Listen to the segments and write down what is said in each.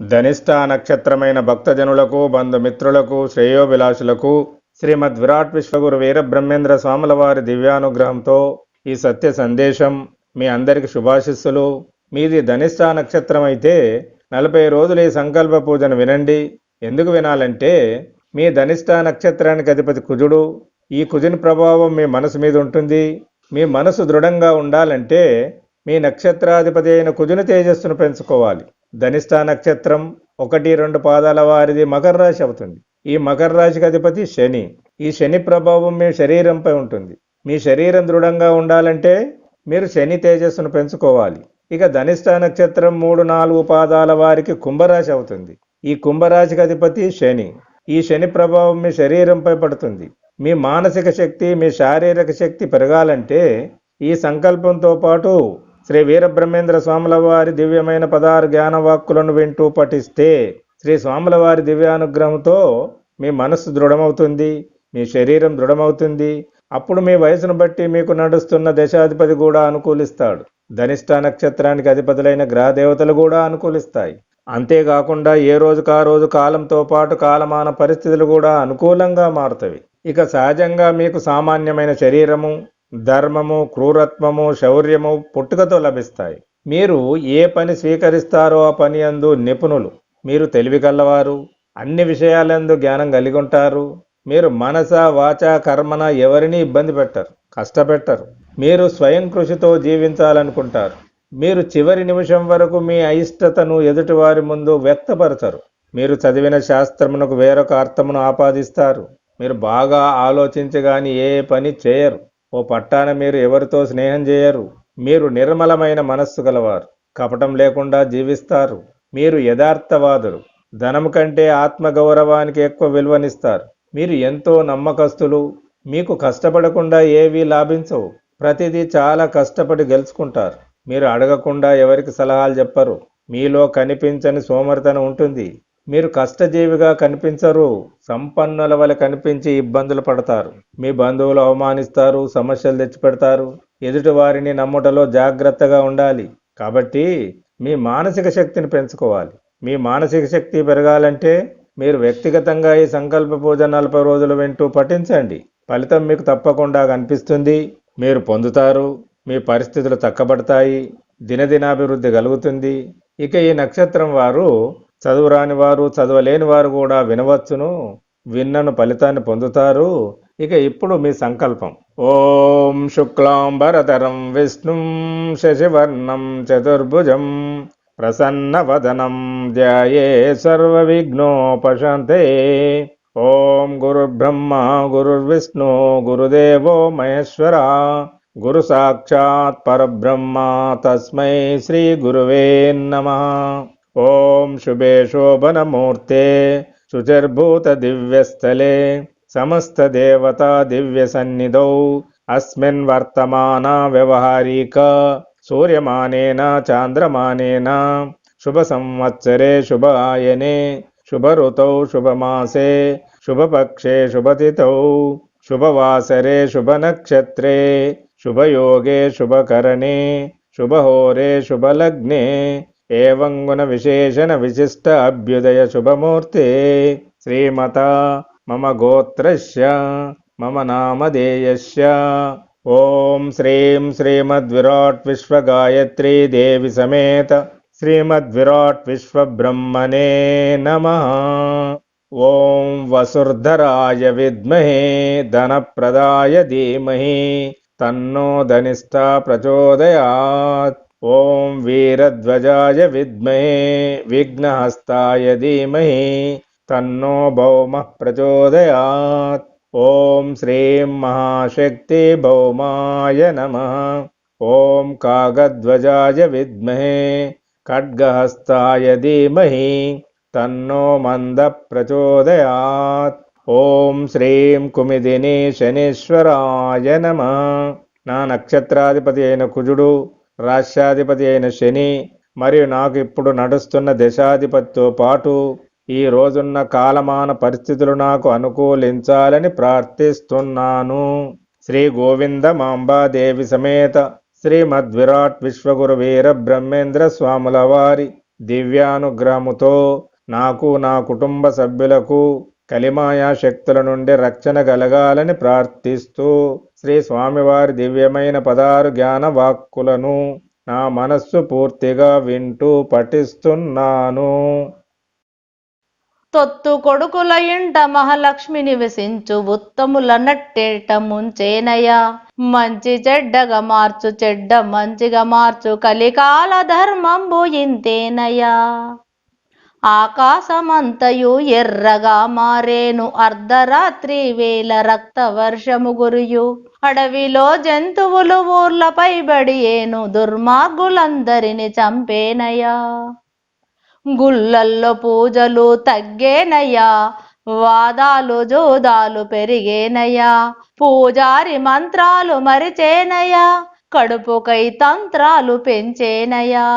ధనిష్ట నక్షత్రమైన భక్తజనులకు బంధుమిత్రులకు శ్రేయోభిలాషులకు శ్రీమద్ విరాట్ విశ్వగురు వీరబ్రహ్మేంద్ర స్వాముల వారి దివ్యానుగ్రహంతో ఈ సత్య సందేశం మీ అందరికి శుభాశిస్సులు. మీది ధనిష్ట నక్షత్రం అయితే నలభై రోజులు ఈ సంకల్ప పూజను వినండి. ఎందుకు వినాలంటే మీ ధనిష్ట నక్షత్రానికి అధిపతి కుజుడు. ఈ కుజుని ప్రభావం మీ మనసు మీద ఉంటుంది. మీ మనసు దృఢంగా ఉండాలంటే మీ నక్షత్రాధిపతి అయిన కుజుని తేజస్సును పెంచుకోవాలి. ధనిష్ట నక్షత్రం ఒకటి రెండు పాదాల వారిది మకర రాశి అవుతుంది. ఈ మకర రాశికి అధిపతి శని. ఈ శని ప్రభావం మీ శరీరంపై ఉంటుంది. మీ శరీరం దృఢంగా ఉండాలంటే మీరు శని తేజస్సును పెంచుకోవాలి. ఇక ధనిష్ట నక్షత్రం మూడు నాలుగు పాదాల వారికి కుంభరాశి అవుతుంది. ఈ కుంభరాశికి అధిపతి శని. ఈ శని ప్రభావం మీ శరీరంపై పడుతుంది. మీ మానసిక శక్తి మీ శారీరక శక్తి పెరగాలంటే ఈ సంకల్పంతో పాటు శ్రీ వీరబ్రహ్మేంద్ర స్వాముల వారి దివ్యమైన పదహారు జ్ఞాన వాక్కులను వింటూ పఠిస్తే శ్రీ స్వాముల వారి దివ్యానుగ్రహంతో మీ మనస్సు దృఢమవుతుంది మీ శరీరం దృఢమవుతుంది. అప్పుడు మీ వయసును బట్టి మీకు నడుస్తున్న దశాధిపతి కూడా అనుకూలిస్తాడు. ధనిష్ట నక్షత్రానికి అధిపతులైన గ్రహ దేవతలు కూడా అనుకూలిస్తాయి. అంతేకాకుండా ఏ రోజుకు ఆ రోజు కాలంతో పాటు కాలమాన పరిస్థితులు కూడా అనుకూలంగా మారుతవి ఇక సహజంగా మీకు సామాన్యమైన శరీరము ధర్మము క్రూరత్వము శౌర్యము పుట్టుకతో లభిస్తాయి. మీరు ఏ పని స్వీకరిస్తారో ఆ పని అందు నిపుణులు. మీరు తెలివి కలవారు అన్ని విషయాలందు జ్ఞానం కలిగి ఉంటారు మీరు మనస వాచ కర్మన ఎవరిని ఇబ్బంది పెట్టరు కష్టపెట్టరు. మీరు స్వయం కృషితో జీవించాలనుకుంటారు. మీరు చివరి నిమిషం వరకు మీ అయిష్టతను ఎదుటివారి ముందు వ్యక్తపరచరు మీరు చదివిన శాస్త్రమునకు వేరొక అర్థమును ఆపాదిస్తారు. మీరు బాగా ఆలోచించగాని ఏ పని చేయరు. ఓ పట్టాన మీరు ఎవరితో స్నేహం చేయరు? మీరు నిర్మలమైన మనస్సు గలవారు. కపటం లేకుండా జీవిస్తారు. మీరు యథార్థవాదులు. ధనం కంటే ఆత్మగౌరవానికి ఎక్కువ విలువనిస్తారు. మీరు ఎంతో నమ్మకస్తులు. మీకు కష్టపడకుండా ఏవీ లాభించవు. ప్రతిదీ చాలా కష్టపడి గెలుచుకుంటారు. మీరు అడగకుండా ఎవరికి సలహాలు చెప్పరు. మీలో కనిపించని సోమరితనం ఉంటుంది. మీరు కష్టజీవిగా కనిపించరు సంపన్నుల వల్ల కనిపించి ఇబ్బందులు పడతారు. మీ బంధువులు అవమానిస్తారు సమస్యలు తెచ్చిపెడతారు. ఎదుటి వారిని నమ్ముటలో జాగ్రత్తగా ఉండాలి. కాబట్టి మీ మానసిక శక్తిని పెంచుకోవాలి. మీ మానసిక శక్తి పెరగాలంటే మీరు వ్యక్తిగతంగా ఈ సంకల్ప పూజ నలభై రోజులు వింటూ పఠించండి. ఫలితం మీకు తప్పకుండా కనిపిస్తుంది. మీరు పొందుతారు మీ పరిస్థితులు చక్కబడతాయి దినదినాభివృద్ధి కలుగుతుంది. ఇక ఈ నక్షత్రం వారు చదువురాని వారు చదవలేని వారు కూడా వినవచ్చును విన్నను ఫలితాన్ని పొందుతారు. ఇక ఇప్పుడు మీ సంకల్పం. ఓం శుక్లాంబరతరం విష్ణుం శశివర్ణం చతుర్భుజం ప్రసన్నవదనం ధ్యాయే సర్వవిఘ్నోపశాంతే. ఓం గురుర్బ్రహ్మ గురుర్విష్ణు గురుదేవో మహేశ్వర గురు సాక్షాత్ పరబ్రహ్మ తస్మై శ్రీ గురువే నమ. ॐ शुभे शोभनमूर्ते शुचिर्भूतदिव्यस्थले समस्तदेवतादिव्यसन्निधौ अस्मिन् वर्तमाना व्यवहारिक सूर्यमानेन चान्द्रमानेन शुभसंवत्सरे शुभ आयने शुभमासे शुभपक्षे शुभतिथौ शुभवासरे शुभनक्षत्रे शुभयोगे शुभकरणे शुभहोरे शुभलग्ने एवं गुणविशेषणविशिष्ट अभ्युदयशुभमूर्ते। श्रीमता मम गोत्रस्य मम नाम देयस्य। ॐ श्रीं श्रीमद्विराट् विश्वगायत्री देवि समेत श्रीमद्विराट् विश्वब्रह्मणे नमः। ॐ वसुर्धराय विद्महे धनप्रदाय धीमहि तन्नो धनिष्ठा प्रचोदयात्। నమ ఓం వసుర్ధరాయ విద్మహే ధనప్రదాయ ధీమహి తన్నో ధనిష్ఠా ప్రచోదయాత్ ఓం వీరధ్వజాయ విద్మహే విఘ్నహస్తాయ ధీమహి తన్నో భౌమ ప్రచోదయాత్. ఓం శ్రీం మహాశక్తి భౌమాయ నమ. ఓం కాగధ్వజాయ విద్మహే ఖడ్గహస్తాయ ధీమహి తన్నో మంద ప్రచోదయాత్. ఓం శ్రీం కుమిదిని శనీశ్వరాయ నమ. నా నక్షత్రాధిపతి అయిన కుజుడు రాష్ట్రాధిపతి అయిన శని మరియు నాకు ఇప్పుడు నడుస్తున్న దశాధిపతితో పాటు ఈ రోజున్న కాలమాన పరిస్థితులు నాకు అనుకూలించాలని ప్రార్థిస్తున్నాను. శ్రీ గోవింద మాంబాదేవి సమేత శ్రీమద్విరాట్ విశ్వగురు వీర బ్రహ్మేంద్ర స్వాముల వారి దివ్యానుగ్రహముతో నాకు నా కుటుంబ సభ్యులకు కలిమాయా శక్తుల నుండి రక్షణ కలగాలని ప్రార్థిస్తూ శ్రీ స్వామివారి దివ్యమైన పదారు జ్ఞాన వాక్కులను నా మనస్సు పూర్తిగా వింటూ పఠిస్తున్నాను. తొత్తు కొడుకుల ఇంట మహాలక్ష్మి నివసించు ఉత్తముల నట్టేట ముంచేనయ్యా. మంచి చెడ్డగా మార్చు చెడ్డ మంచిగా మార్చు కలికాల ధర్మంబు ఇంతేనయా ఆకాశమంతయు ఎర్రగా మారేను అర్ధరాత్రి వేల రక్త వర్షము గురియు. అడవిలో జంతువులు ఊర్లపై బడియేను దుర్మార్గులందరిని చంపేనయ్యా. గుళ్ళల్లో పూజలు తగ్గేనయ్యా. వాదాలు జోదాలు పెరిగేనయ్యా. పూజారి మంత్రాలు మరిచేనయ్యా. కడుపుకై తంత్రాలు పెంచేనయ్యా.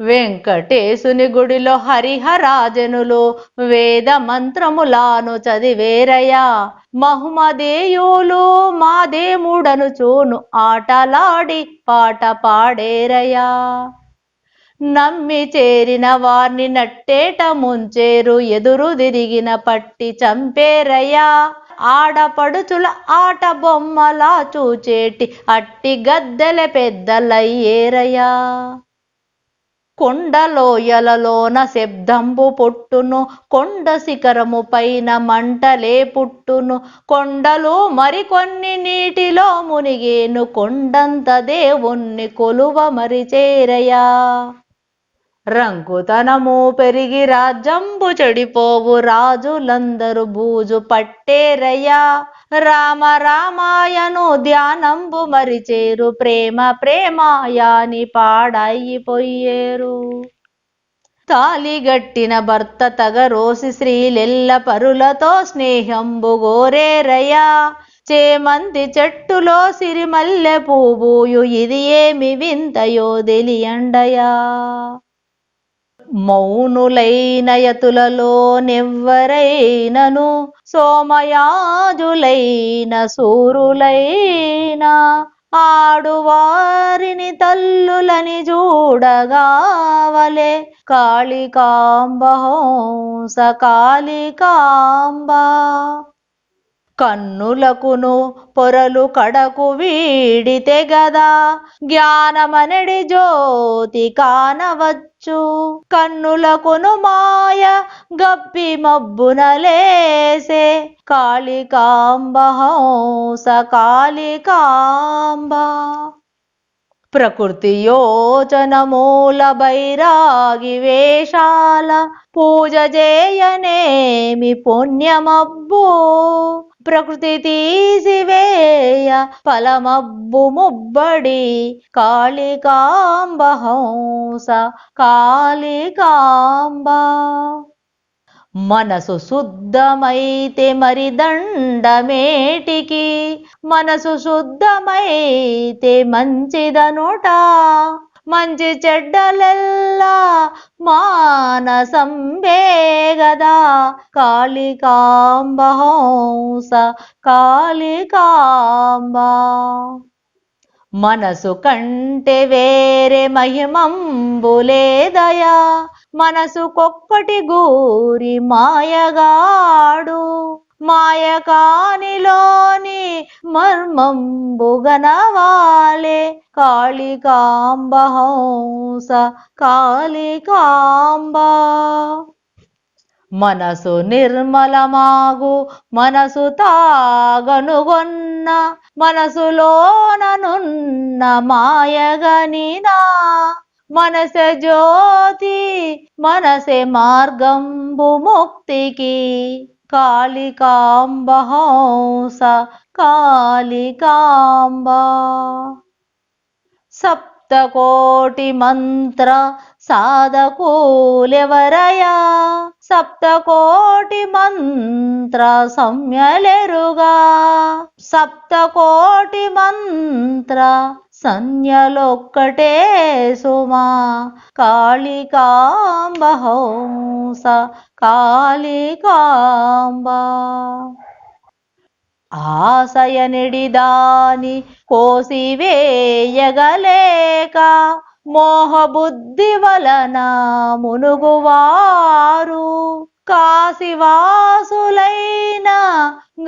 వెంకటేశుని గుడిలో హరిహరాజనులు వేద మంత్రములాను చదివేరయ్యా మహుమదేయోలు మాదేముడను చూను ఆటలాడి పాట పాడేరయ్యా నమ్మి చేరిన వారిని నట్టేట ముంచేరు ఎదురు తిరిగిన పట్టి చంపేరయ్యా ఆడపడుచుల ఆట బొమ్మలా చూచేటి అట్టి గద్దెల పెద్దలయ్యేరయ్యా కొండలోయలలోన శబ్దంబు పుట్టును కొండ శిఖరము పైన మంటలే పుట్టును కొండలు మరికొన్ని నీటిలో మునిగేను కొండంత దేవుణ్ణి కొలువ మరి చేరయా. రంగుతనము పెరిగి రాజ్యంబు చెడిపోవు రాజులందరూ బూజు పట్టేరయ్యా రామ రామాయను ధ్యానంబు మరిచేరు ప్రేమ ప్రేమాయాని పాడైపోయేరు. తాలిగట్టిన భర్త తగరోసి స్త్రీలెల్ల పరులతో స్నేహంబు గోరేరయ్యా. చేమంతి చెట్టులో సిరిమల్లె పూబూయు ఇది ఏమి వింతయో తెలియండయా. మౌనులైన యతులలో నెవ్వరైనను సోమయాజులైన సూరులైన ఆడువారిని తల్లులని చూడగావలే కాళికాంబ హంస కాళికాంబ కన్నులకును పొరలు కడకు వీడితే గదా. జ్ఞానమనడి జ్యోతి కానవచ్చు. కన్నులకును మాయ గప్పి మబ్బున లేసే. కాళికాంబ హంస కాళికాంబ. ప్రకృతి యోచన మూల బైరాగి వేషాల. పూజ చేయనేమి పుణ్యమబ్బో. ప్రకృతి తీసివేయ ఫలమబ్బు ముబ్బడి కాళికాంబ హంస కాళికాంబ. మనసు శుద్ధమైతే మరి దండమేటికి? మనసు శుద్ధమైతే మంచిదనుట మంచి చెడ్డలెల్లా మానసం గదా కాళికాంబ హంస కాళికాంబ. మనసు కంటే వేరే మహిమంబులేదయా మనసుకొక్కటి గూరి మాయగాడు. మాయకానిలోని మర్మంబుగనవాలే కాళికాంబ హంస కాళికాంబ. మనసు నిర్మలమాగు మనసు తాగనుగొన్న మనసులోననున్న మాయగనినా. మనసే జ్యోతి మనసే మార్గంబు ముక్తికి. కాళికాంబ హంస కాళికాంబ. సప్తకోటి మంత్ర సాధకూలెవరయా? సప్తకోటి మంత్ర సమ్యలెరుగా? సప్తకోటి మంత్ర సంజ్ఞలొక్కటే సుమా. కాళికాంబ హంస కాళికాంబ. ఆశయనిడిదాని కోసివేయగలేక మోహబుద్ధి వలన మునుగువారు. కాశివాసులైన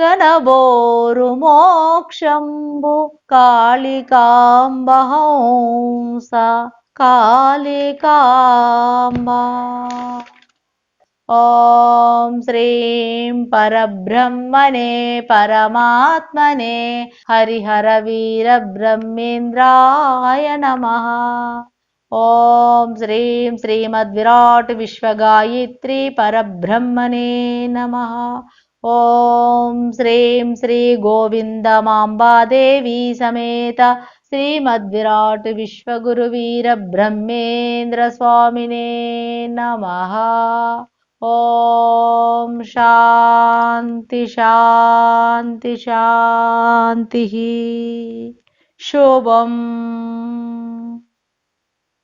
గణబోరు మోక్షంబు కాళికాంబహంస కాళికాంబ. ఓం శ్రీం పరబ్రహ్మణే పరమాత్మనే హరిహర వీర బ్రహ్మేంద్రాయ నమః. ॐ श्रीं श्रीमद्विराट् विश्वगायत्रीपरब्रह्मणे नमः। ॐ श्रीं श्रीगोविन्दमाम्बादेवी समेत श्रीमद्विराट् विश्वगुरुवीरब्रह्मेन्द्रस्वामिने नमः। ॐ शान्ति शान्ति शान्तिः। शुभम्।